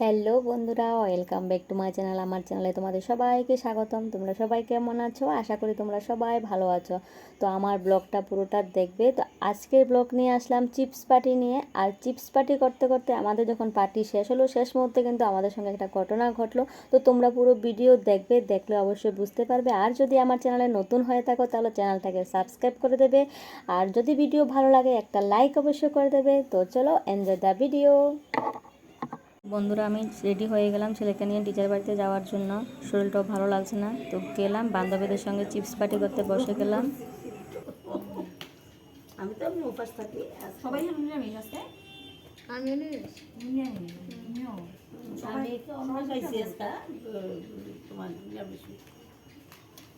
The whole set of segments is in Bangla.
হ্যালো বন্ধুরা, welcome back to my channel. আমার চ্যানেলে তোমাদের সবাইকে স্বাগতম। তোমরা সবাই কেমন আছো? আশা করি তোমরা সবাই ভালো আছো। তো আমার ব্লগটা পুরোটা দেখবে। তো আজকের ব্লগ নিয়ে আসলাম চিপস পার্টি নিয়ে। আর চিপস পার্টি করতে করতে আমাদের যখন পার্টি শেষ হলো, শেষ মুহূর্তে কিন্তু আমাদের সঙ্গে একটা ঘটনা ঘটলো। তো তোমরা পুরো ভিডিও দেখবে, দেখলে অবশ্যই বুঝতে পারবে। আর যদি আমার চ্যানেলে নতুন হয়ে থাকো, তাহলে চ্যানেলটাকে সাবস্ক্রাইব করে দেবে। আর যদি ভিডিও ভালো লাগে, একটা লাইক অবশ্যই করে দেবে। তো চলো এনজয় দ্য ভিডিও বন্ধুরা আমি রেডি হয়ে গেলাম ছেলেকে নিয়ে টিচার বাড়িতে যাওয়ার জন্য। শরীরটাও ভালো লাগছে না তো গেলাম। বান্ধবীদের সঙ্গে চিপস পার্টি করতে বসে গেলাম। আমি তো উপাস থাকি। সবাই নিরামিষ আছে? আমি নিরামিষ। তোমার নিরামিষ?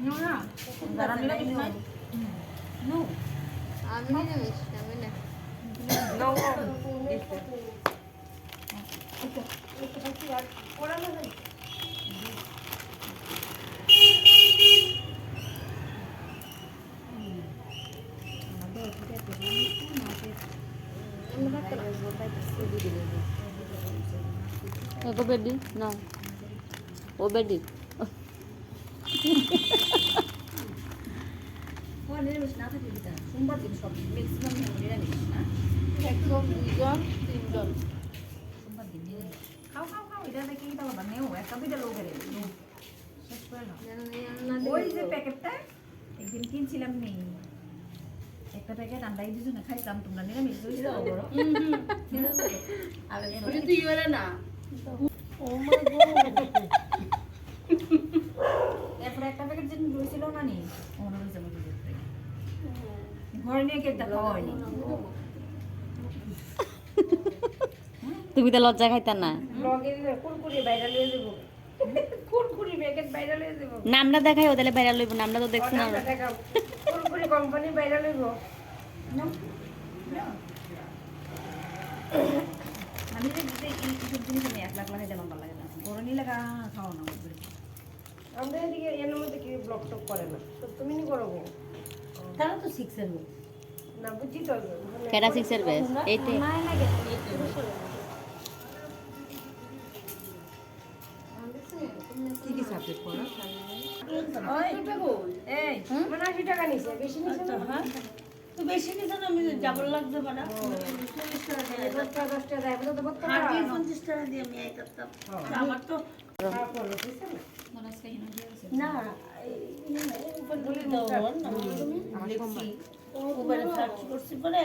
নিও না? যারা নিরামিষ খায়, নো। আমি নিরামিষ আমি না এগো বেডি না ও বেডি না থাকলে কি জানো? সোমবার দিন সব maximum নিরামিষ না? একদম দুজন তিনজন। খাও, খাও, খাও, এটা দেখে কি বলবা? নেও, একটা দুইটা লোকের এ, নেও। শেষ করে নাও। যেন এই রান্না দিলে ওই যে প্যাকেটটা একদিন কিনছিলাম নেই একটা প্যাকেট আমরা এই দুজনে খাইছিলাম তোমরা নিরামিষ হয়েছিল বড় তুই এলে না এরপরে একটা প্যাকেট যেন রয়েছিল না নি মনে আমার দুধের থেকে। ঘরে। নিয়ে কেকটা খাওয়া হয়নি তুমি তো লজ্জা খাইতা না। নামটা দেখাই ওদের বাইরে লইব নামটা তো দেখছি না। কোম্পানি বাইরে লইব। আমি যে এই এইসব জিনিস আমি এক লাখ লাগাই দিলাম ভালো লাগে না। ঘরে নিলে গা খাওয়া না আমাদের। এদিকে এর মধ্যে কি ব্লক টক করে না। তো তুমি নি করব তারা তো শিখছে না না বুঝি তো কেডা সিক্সের বেস এইটে। কি কি সাবজেক্ট পড়ো। ওই এই মানে আশি টাকা নিছে। বেশি নিছে না? হ্যাঁ। বেশি না আমি লাগবে বাড়া। বলতে আগে পঞ্চাশ টাকা দিয়ে আমি আমার তো না বলি দাও না লিখছি উবারে সার্চ করছি পরে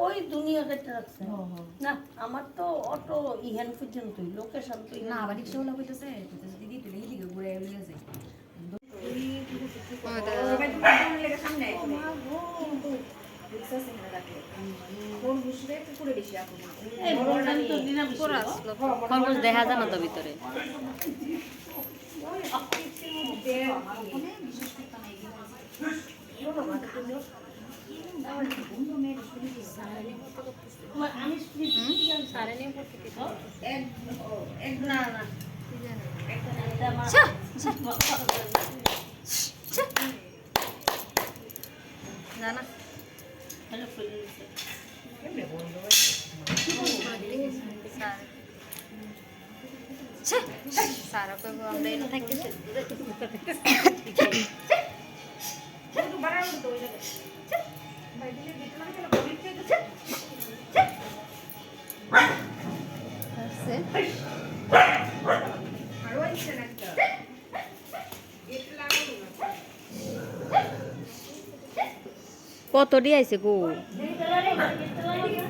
ওই দুনিয়া রাখছে না আমার তো অত ইহেন পর্যন্তই লোকেশন তো না আবার রিক্সাওয়ালা হলো খরগোশ দেখা যায় না তো ভিতরে জানা হ্যালো ফেলে দিছে সারা কইব আমরা এনে থাকতেছি কত ডি আইছে গো? どれに?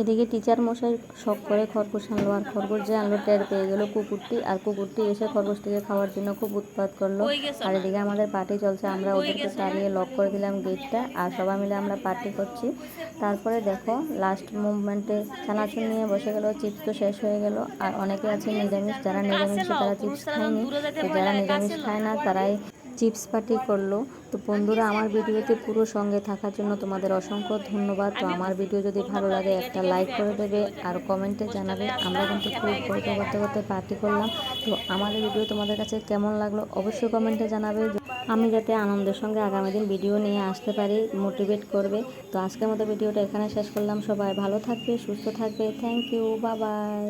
এদিকে টিচার মশাই শখ করে খরগোশ আনলো আর খরগোশ যে আনলো টের পেয়ে গেল কুকুরটি আর কুকুরটি এসে খরগোশটিকে খাওয়ার জন্য খুব উৎপাত করল। আর এদিকে আমাদের পার্টি চলছে আমরা ওদেরকে চালিয়ে লক করে দিলাম গেটটা আর সবাই মিলে আমরা পার্টি করছি। তারপরে দেখো লাস্ট মুভমেন্টে চানাচুর নিয়ে বসে গেল চিপস তো শেষ হয়ে গেল। আর অনেকে আছে নিরামিষ যারা নিরামিষ তারা চিপস খায়নি। যারা নিরামিষ খায় না তারাই চিপস পার্টি করল। তো বন্ধুরা, আমার ভিডিওতে পুরো সঙ্গে থাকার জন্য তোমাদের অসংখ্য ধন্যবাদ। তো আমার ভিডিও যদি ভালো লাগে, একটা লাইক করে দেবে আর কমেন্টে জানাবে। আমরা কিন্তু খুব গল্প করতে করতে পার্টি করলাম। তো আমাদের ভিডিও তোমাদের কাছে কেমন লাগল অবশ্যই কমেন্টে জানাবে। আমি যাতে আনন্দের সঙ্গে আগামী দিন ভিডিও নিয়ে আসতে পারি, মোটিভেট করবে। তো আজকের মতো ভিডিওটা এখানে শেষ করলাম। সবাই ভালো থাকবে, সুস্থ থাকবে। Thank you bye bye